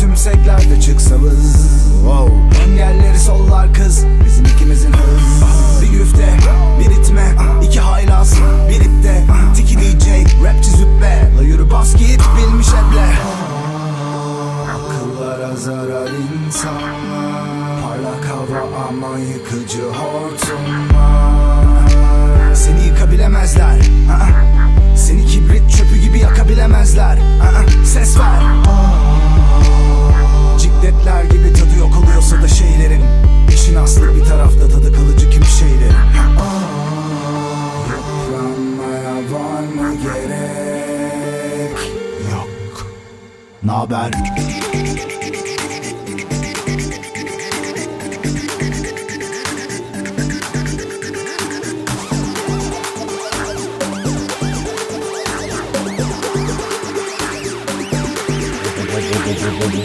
Tümseklerde çıksamız wow. Engelleri sollar kız. Bizim ikimizin hız Hava ama yıkıcı hortumlar. Seni yıkabilemezler. Aa, Seni kibrit çöpü gibi yakabilemezler. Aa, Ses ver. Cikletler gibi tadı yok oluyorsa da şeylerin. İşin aslı bir tarafta tadı kalıcı kim şeylerin? Yıpranmaya var mı gerek? Yok. Naber? Naber?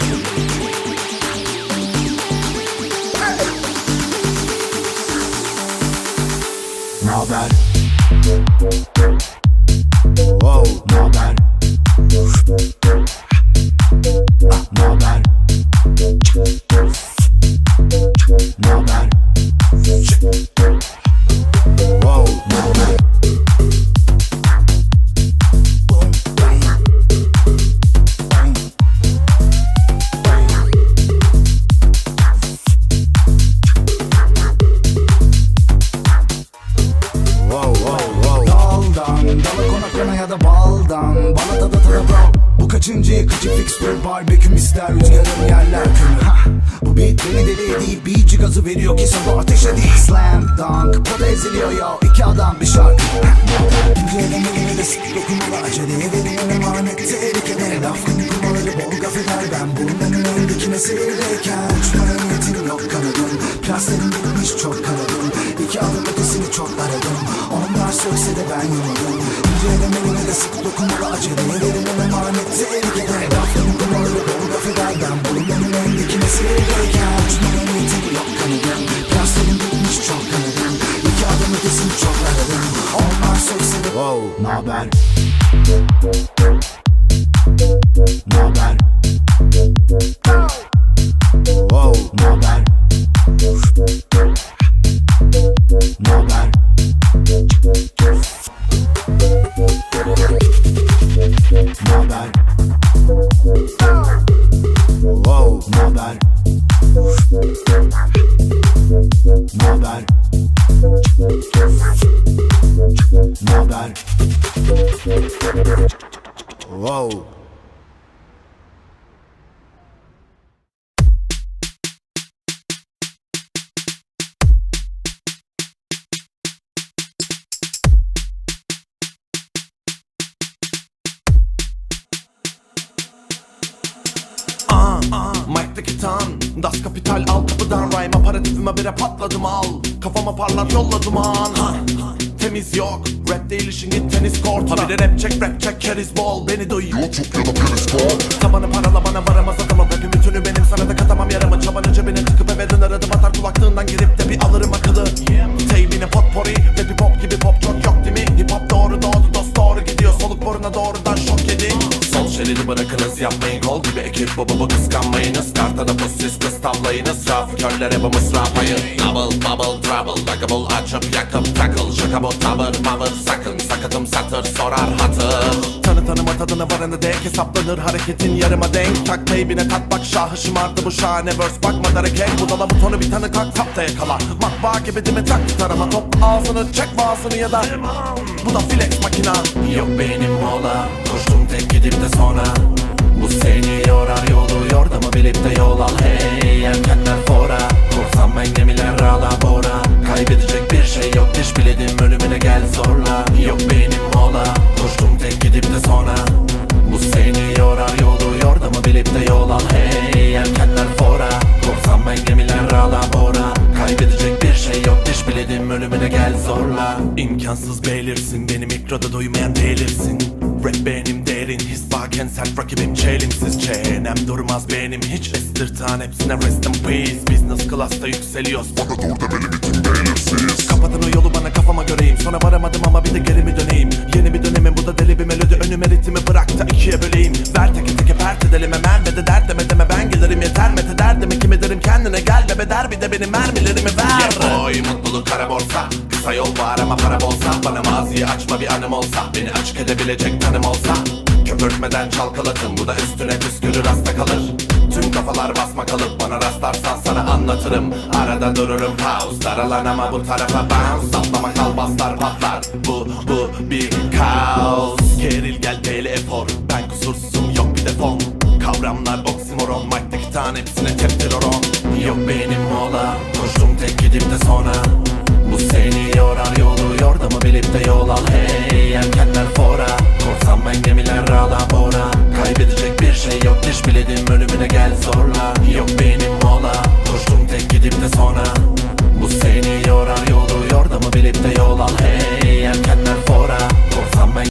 Wow, naber? Ya da baldan Bana tada tada bro Bu kaçıncı yıkıcı fixture barbeküm ister Rüzgarım yerler kümü? Bu beat beni deli edip bir gazı veriyor ki sabah ateşe değil Slam dunk poda eziliyor yo iki adam bir şarkı. Elime de sık dokunmalı Aceleye verilen emanet tehlikede Laf kumaları bol gaf eder Ben burnunun öndekine seyirdeyken Uçmaya niyetim yok kanadım. Plaslerim bitmiş çok kanadım. İki adım ötesini çok aradım. Onlar sökse de ben yanıldım İncelemelerine de sık dokunmalı Aceleye verilen emanet tehlikede Laf kumaları bol gaf eder. Ben burnunun öndekine seyirdeyken Uçmaya niyetim yok kanadım Plaslerim bitmiş çok kanadım İki adım ötesini çok aradım. Onlar sökse de Wow. Naber? Naber Naber Naber Wow Mike'daki tan Das kapital al kapıdan Rhyme. Aparatifime bire patladım al. Kafama parlar yolla duman ha, Temiz yok. Rap değil işin git tenis kortuna. Habire rap çek rap çek keriz bol. Beni duyuyor YouTube ya da Periscope Tabanı parala bana varamaz adamım. Rapim bütünü benim sana da katamam yaramı. Çabanı cebine tıkıp eve döner adım atar. Kulaklığından girip de bir alırım akıllı. Teybine potpourri Rapi pop gibi pop çok yok değil mi? Hip hop doğru doğdu dost doğru gidiyor. Soluk boruna doğrudan şok yedi. Sol şeridi bırakınız yapmayın. Kol gibi ekip Kartada pus siz kız tavlayınız Trafikörlere bu mısrapayın Double bubble trouble Lockable açıp yakıp takıl. Şaka bu tavır mavır sakın Sakatım satır sorar hatır. Tanı tanıma tadına varana dek Hesaplanır hareketin yarıma denk. Tak teybine tat bak şahı şımardı bu şahane verse. Bakma darek budala butonu bir tanı kalk tap da yakala. Matbaa gibi dimi tak tarama top Ağzını çek vaazını ya da Bu da flex makina. Yok benim mola Koştum tek gidip de sonra. Bu seni yorar yolu yordamı bilip de yol al Hey yelkenler fora. Kursam ben gemiler rala bora. Kaybedecek bir şey yok diş biledim ölümüne gel zorla. Yok benim mola Koştum tek gidip de sonra. Bu seni yorar yolu yordamı bilip de yol al. Hey yelkenler fora. Kursam ben gemiler rala bora. Kaybedecek ölümüne gel zorla. İmkansız belirsin beni mikroda doymayan delirsin. Rap benim derin his varken sert rakibim çelimsiz. Çenem durmaz benim hiç estirtan hepsine rest in peace. Business class'ta yükseliyoruz. Bana dur demeli bütün belirsiz. Kapatın o yolu bana kafama göreyim. Sonra varamadım ama bir de geri mi döneyim? Yeni bir dönemin bu da deli bir Önüme ritmi bırak da ikiye böleyim. Ver teke teke pert edelim hemen Ve de dert deme deme. Ben gelirim yeter Mete derdimi kim ederim kendine gel be der Bir de benim mermilerimi ver. Yeah boy mutluluk kara borsa. Kısa yol var ama para bolsa. Bana maziyi açma bir anım olsa. Beni açık edebilecek tanım olsa Köpürtmeden çalkalatın Bu da üstüne püskürür hasta kalır. Tüm kafalar basma kalıp Bana rastlarsan sana anlatırım. Arada dururum pause Daralan ama bu tarafa bounce. Saplama kal baslar patlar Bu bu bir kaos. Geril gel deli efor Ben kusursuzum yok bir defon. Kavramlar oksimoron Mike'daki tane hepsine teptir oron Yok benim mola Koştum tek gidip de sonra Bu seni yorar yolu Yordamı bilip de yol al Hey yelkenler fora. Korsam ben gemiler rala bora. Kaybedecek bir şey yok Diş biledim ölümüne gel zorla. Yok benim mola Koştum tek gidip de sonra. Bu seni yorar yolu Yordamı bilip de yol al Hey